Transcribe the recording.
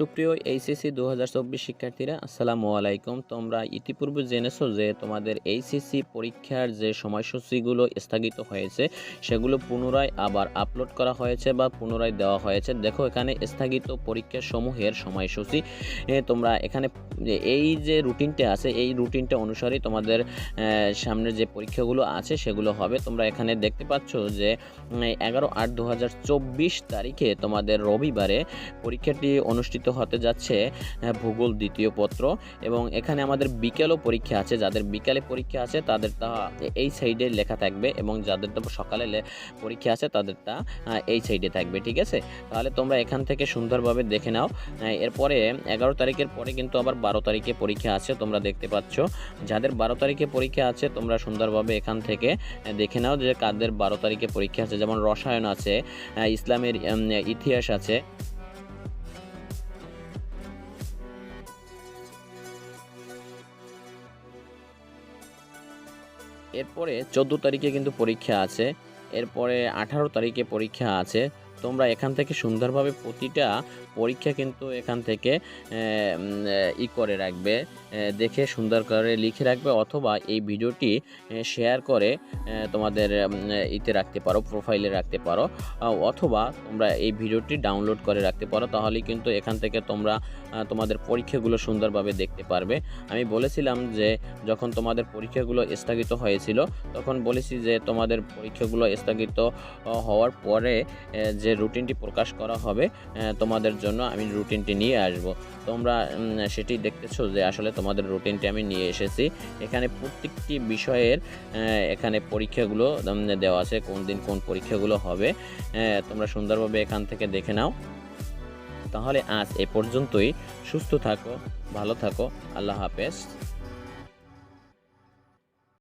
সুপ্রিয় এইচএসসি দু হাজার চব্বিশ শিক্ষার্থীরা, আসসালামু আলাইকুম। তোমরা ইতিপূর্বে জেনেছো যে তোমাদের এইচএসসি পরীক্ষার যে সময়সূচিগুলো স্থগিত হয়েছে, সেগুলো পুনরায় আবার আপলোড করা হয়েছে বা পুনরায় দেওয়া হয়েছে। দেখো, এখানে স্থগিত পরীক্ষা সমূহের সময়সূচি তোমরা এখানে এই যে রুটিনটা আছে, এই রুটিনটা অনুসারে তোমাদের সামনে যে পরীক্ষাগুলো আছে, সেগুলো হবে। তোমরা এখানে দেখতে পাচ্ছ যে এগারো আট দু তারিখে তোমাদের রবিবারে পরীক্ষাটি অনুষ্ঠিত হতে যাচ্ছে আহ, ভূগোল দ্বিতীয় পত্র। এবং এখানে আমাদের বিকেলও পরীক্ষা আছে যাদের বিকালে পরীক্ষা আছে তাদের তা এই সাইডে লেখা থাকবে এবং যাদের তো সকালে পরীক্ষা আছে তাদের তা এই সাইডে থাকবে ঠিক আছে? তাহলে তোমরা এখান থেকে সুন্দরভাবে দেখে নাও। এরপরে এগারো তারিখের পরে কিন্তু আবার বারো তারিখে পরীক্ষা আছে তোমরা দেখতে পাচ্ছ। যাদের বারো তারিখে পরীক্ষা আছে তোমরা সুন্দরভাবে এখান থেকে দেখে নাও যে কাদের বারো তারিখে পরীক্ষা আছে। যেমন রসায়ন আছে ইসলামের ইতিহাস আছে এরপরে চোদ্দ তারিখে কিন্তু পরীক্ষা আছে এরপরে আঠারো তারিখে পরীক্ষা আছে। তোমরা এখান থেকে সুন্দরভাবে প্রতিটা পরীক্ষা কিন্তু এখান থেকে ই করে রাখবে দেখে সুন্দর করে লিখে রাখবে অথবা এই ভিডিওটি শেয়ার করে তোমাদের ইতে রাখতে পারো প্রোফাইলে রাখতে পারো অথবা তোমরা এই ভিডিওটি ডাউনলোড করে রাখতে পারো তাহলেই কিন্তু এখান থেকে তোমরা তোমাদের পরীক্ষাগুলো সুন্দরভাবে দেখতে পারবে। আমি বলেছিলাম যে যখন তোমাদের পরীক্ষাগুলো স্থগিত হয়েছিল তখন বলেছি যে তোমাদের পরীক্ষাগুলো স্থগিত হওয়ার পরে আহ, যে রুটিনটি প্রকাশ করা হবে তোমাদের জন্য আমি রুটিনটি নিয়ে আসব। তোমরা সেটি দেখতেছো যে আসলে তোমাদের রুটিনটি আমি নিয়ে এসেছি। এখানে প্রত্যেকটি বিষয়ের এখানে পরীক্ষাগুলো দেওয়া আছে, কোন দিন কোন পরীক্ষাগুলো হবে। তোমরা সুন্দরভাবে এখান থেকে দেখে নাও। তাহলে আজ এ পর্যন্তই। সুস্থ থাকো, ভালো থাকো। আল্লাহ হাফেজ।